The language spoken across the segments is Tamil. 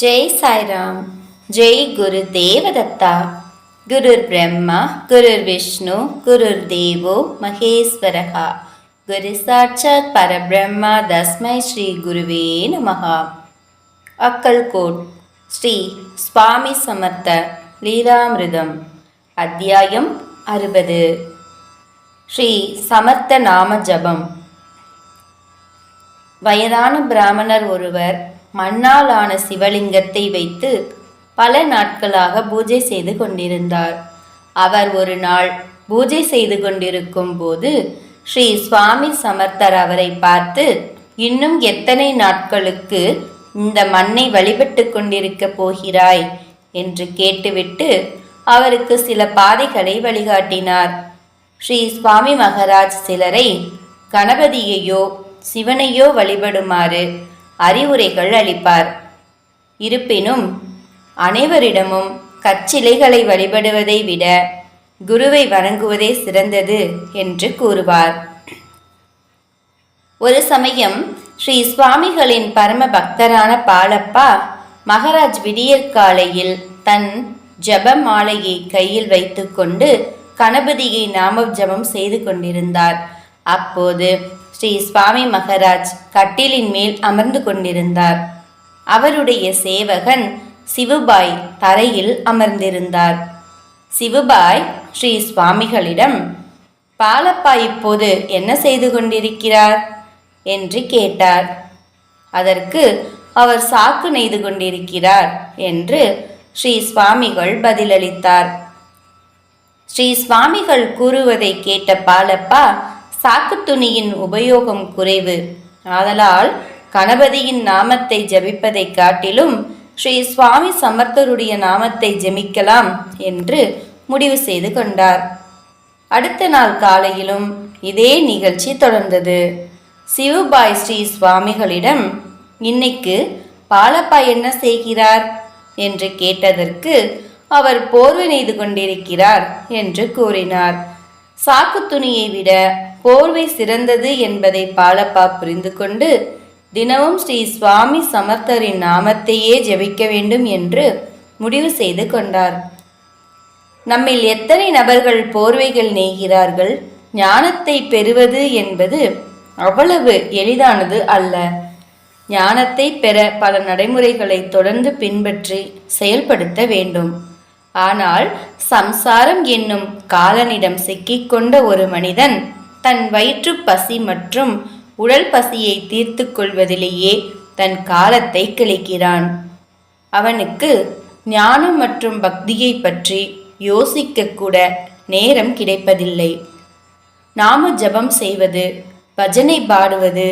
ஜெய் சாய்ராம் ஜெய் குரு தேவதத்தா குருர் பிரம்மா குருர் விஷ்ணு குருர் தேவோ மகேஸ்வரகா. குரு சாட்சாத் பரபிரம்மா தஸ்மை ஸ்ரீ குருவே நமகா அக்கல்கோட் ஸ்ரீ சுவாமி சமர்த்த லீலாமிருதம் அத்தியாயம் அறுபது. ஸ்ரீ சமர்த்த நாம ஜபம். வயதான பிராமணர் ஒருவர் மண்ணாலான சிவலிங்கத்தை வைத்து பல நாட்களாக பூஜை செய்து கொண்டிருந்தார். அவர் ஒரு நாள் பூஜை செய்து கொண்டிருக்கும் போது ஸ்ரீ சுவாமி சமர்த்தர் அவரை பார்த்து இன்னும் எத்தனை நாட்களுக்கு இந்த மண்ணை வழிபட்டு கொண்டிருக்க போகிறாய்? என்று கேட்டுவிட்டு அவருக்கு சில பாதைகளை வழிகாட்டினார். ஸ்ரீ சுவாமி மகராஜ் சிலரை கணபதியையோ சிவனையோ வழிபடுமாறு அறிவுரைகள் அளிப்பார். இருப்பினும் அனைவரிடமும் கச்சிலைகளை வழிபடுவதை விட குருவை வணங்குவதே சிறந்தது என்று கூறுவார். ஒரு சமயம் ஸ்ரீ சுவாமிகளின் பரம பக்தரான பாலப்பா மகராஜ் விடியற்காலையில் தன் ஜப மாலையை கையில் வைத்துக்கொண்டு கணபதியை நாம ஜபம் செய்து கொண்டிருந்தார். அப்போது ஸ்ரீ சுவாமி மகராஜ் கட்டிலின் மேல் அமர்ந்து கொண்டிருந்தார். அவருடைய சேவகன் சிவுபாய் தரையில் அமர்ந்திருந்தார். சிவுபாய் ஸ்ரீ சுவாமிகளிடம் பாலப்பா இப்போது என்ன செய்து கொண்டிருக்கிறார்? என்று கேட்டார். அதற்கு அவர் சாக்கு நெய்து கொண்டிருக்கிறார் என்று ஸ்ரீ சுவாமிகள் பதிலளித்தார். ஸ்ரீ சுவாமிகள் கூறுவதை கேட்ட பாலப்பா சாக்கு துணியின் உபயோகம் குறைவு. ஆதலால் கணபதியின் நாமத்தை ஜபிப்பதை காட்டிலும் ஸ்ரீ சுவாமி சமர்த்தருடைய நாமத்தை ஜெபிக்கலாம் என்று முடிவு செய்து கொண்டார். அடுத்த நாள் காலையிலும் இதே நிகழ்ச்சி தொடர்ந்தது. சிவபாய் ஸ்ரீ சுவாமிகளிடம் இன்னைக்கு பாலப்பா என்ன செய்கிறார்? என்று கேட்டதற்கு அவர் போர்வை நெய்து கொண்டிருக்கிறார் என்று கூறினார். சாக்கு துணியை விட போர்வை சிறந்தது என்பதை பாலப்பா புரிந்து கொண்டு தினமும் ஸ்ரீ சுவாமி சமர்த்தரின் நாமத்தையே ஜெபிக்க வேண்டும் என்று முடிவு செய்து கொண்டார். நம்மில் எத்தனை நபர்கள் போர்வைகள் நெய்கிறார்கள்? ஞானத்தை பெறுவது என்பது அவ்வளவு எளிதானது அல்ல. ஞானத்தை பெற பல நடைமுறைகளை தொடர்ந்து பின்பற்றி செயல்படுத்த வேண்டும். ஆனால் சம்சாரம் என்னும் காலனிடம் சிக்கிக்கொண்ட ஒரு மனிதன் தன் வயிற்று பசி மற்றும் உடல் பசியை தீர்த்து கொள்வதிலேயே தன் காலத்தை கிழிக்கிறான் அவனுக்கு ஞானம் மற்றும் பக்தியை பற்றி யோசிக்க கூட நேரம் கிடைப்பதில்லை. நாம ஜபம் செய்வது பஜனை பாடுவது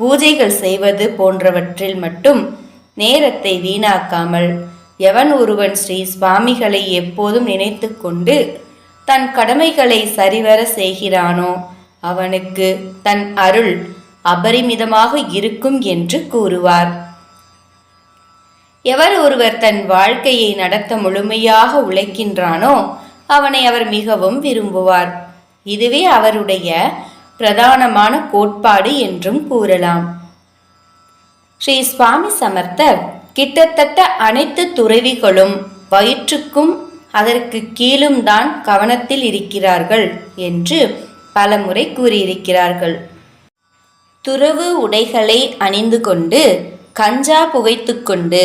பூஜைகள் செய்வது போன்றவற்றில் மட்டும் நேரத்தை வீணாக்காமல் எவன் ஒருவன் ஸ்ரீ சுவாமிகளை எப்போதும் நினைத்து கொண்டு தன் கடமைகளை சரிவர செய்கிறானோ அவனுக்கு தன் அருள் அபரிமிதமாக இருக்கும் என்று கூறுவார். எவர் ஒருவர் தன் வாழ்க்கையை நடத்த முழுமையாக உழைக்கின்றானோ அவனை அவர் மிகவும் விரும்புவார். இதுவே அவருடைய பிரதானமான கோட்பாடு என்றும் கூறலாம். ஸ்ரீ சுவாமி சமர்த்தர் கிட்டத்தட்ட அனைத்து துறவிகளும் வயிற்றுக்கும் அதற்கு கீழும் தான் கவனத்தில் இருக்கிறார்கள் என்று பலமுறை கூறியிருக்கிறார்கள். துறவு உடைகளை அணிந்து கொண்டு கஞ்சா புகைத்துக்கொண்டு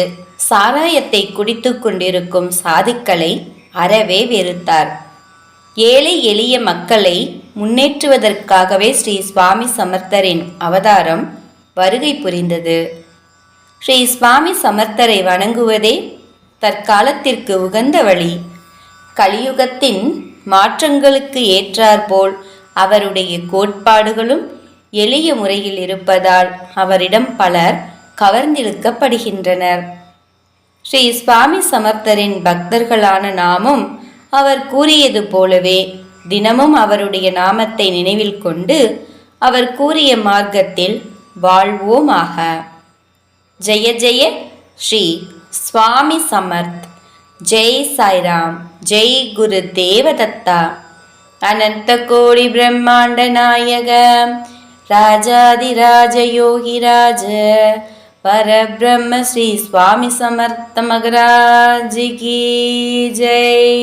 சாராயத்தை குடித்து கொண்டிருக்கும் சாதுக்களை அறவே வெறுத்தார். ஏழை எளிய மக்களை முன்னேற்றுவதற்காகவே ஸ்ரீ சுவாமி சமர்த்தரின் அவதாரம் வருகை புரிந்தது. ஸ்ரீ சுவாமி சமர்த்தரை வணங்குவதே தற்காலத்திற்கு உகந்த வழி. கலியுகத்தின் மாற்றங்களுக்கு ஏற்றாற்போல் அவருடைய கோட்பாடுகளும் எளிய முறையில் இருப்பதால் அவரிடம் பலர் கவர்ந்திழுக்கப்படுகின்றனர். ஸ்ரீ சுவாமி சமர்த்தரின் பக்தர்களான நாமும் அவர் கூறியது போலவே தினமும் அவருடைய நாமத்தை நினைவில் கொண்டு அவர் கூறிய மார்க்கத்தில் வாழ்வோமாக. ஜெய ஜெய ஸ்ரீ சுவாமி சமர்த். ஜெய் சாய்ராம். ஜெய் குரு தேவதத்தா அனந்த கோடி பிரம்மாண்ட நாயக ராஜாதிராஜ யோகிராஜ பரபிரம்ம ஸ்ரீ சுவாமி சமர்த்த மகராஜ் கி ஜெய்